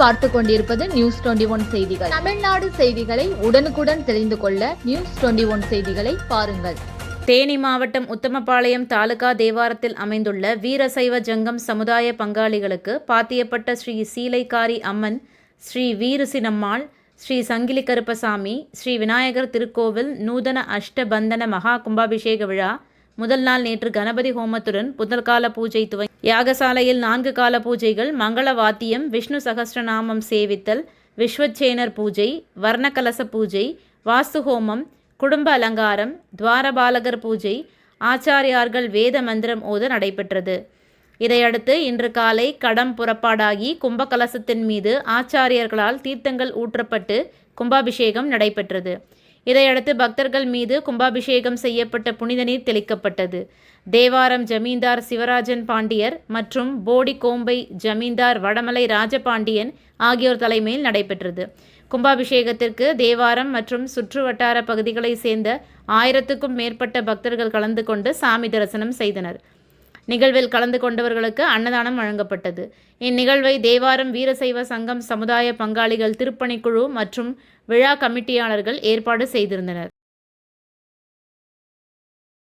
பார்த்து கொண்டிருப்பது news twenty one செய்திகள். தமிழ்நாடு செய்திகளை உடனுக்குடன் தெரிந்து கொள்ள நியூஸ் டுவெண்டி ஒன் செய்திகளை பாருங்கள். தேனி மாவட்டம் உத்தமபாளையம் தாலுகா தேவாரத்தில் அமைந்துள்ள வீரசைவ ஜங்கம் சமுதாய பங்காளிகளுக்கு பாத்தியப்பட்ட ஸ்ரீ சீலைக்காரி அம்மன் ஸ்ரீ வீருசினம்மாள் ஸ்ரீ சங்கிலி கருப்பசாமி ஸ்ரீ விநாயகர் திருக்கோவில் நூதன அஷ்டபந்தன மகா கும்பாபிஷேக விழா முதல் நாள் நேற்று கணபதி ஹோமத்துடன் புதற்கால கால பூஜை துவங்கி யாகசாலையில் நான்கு கால பூஜைகள் மங்கள வாத்தியம் விஷ்ணு சகஸ்ரநாமம் சேவித்தல் விஸ்வச்சேனர் பூஜை வர்ணகலச பூஜை வாஸ்து ஹோமம் குடும்ப அலங்காரம் துவாரபாலகர் பூஜை ஆச்சாரியார்கள் வேத மந்திரம் ஓத நடைபெற்றது. இதையடுத்து இன்று காலை கடம் புறப்பாடாகி கும்பகலசத்தின் மீது ஆச்சாரியர்களால் தீர்த்தங்கள் ஊற்றப்பட்டு கும்பாபிஷேகம் நடைபெற்றது. இதையடுத்து பக்தர்கள் மீது கும்பாபிஷேகம் செய்யப்பட்ட புனித நீர் தெளிக்கப்பட்டது. தேவாரம் ஜமீன்தார் சிவராஜன் பாண்டியர் மற்றும் போடி கோம்பை ஜமீன்தார் வடமலை ராஜபாண்டியன் ஆகியோர் தலைமையில் நடைபெற்றது. கும்பாபிஷேகத்திற்கு தேவாரம் மற்றும் சுற்று வட்டார பகுதிகளைச் சேர்ந்த ஆயிரத்துக்கும் மேற்பட்ட பக்தர்கள் கலந்து கொண்டு சாமி தரிசனம் செய்தனர். நிகழ்வில் கலந்து கொண்டவர்களுக்கு அன்னதானம் வழங்கப்பட்டது. இந்நிகழ்வை தேவாரம் வீரசைவ சங்கம் சமுதாய பங்காளிகள் திருப்பணிக்குழு மற்றும் விழா கமிட்டியாளர்கள் ஏற்பாடு செய்திருந்தனர்.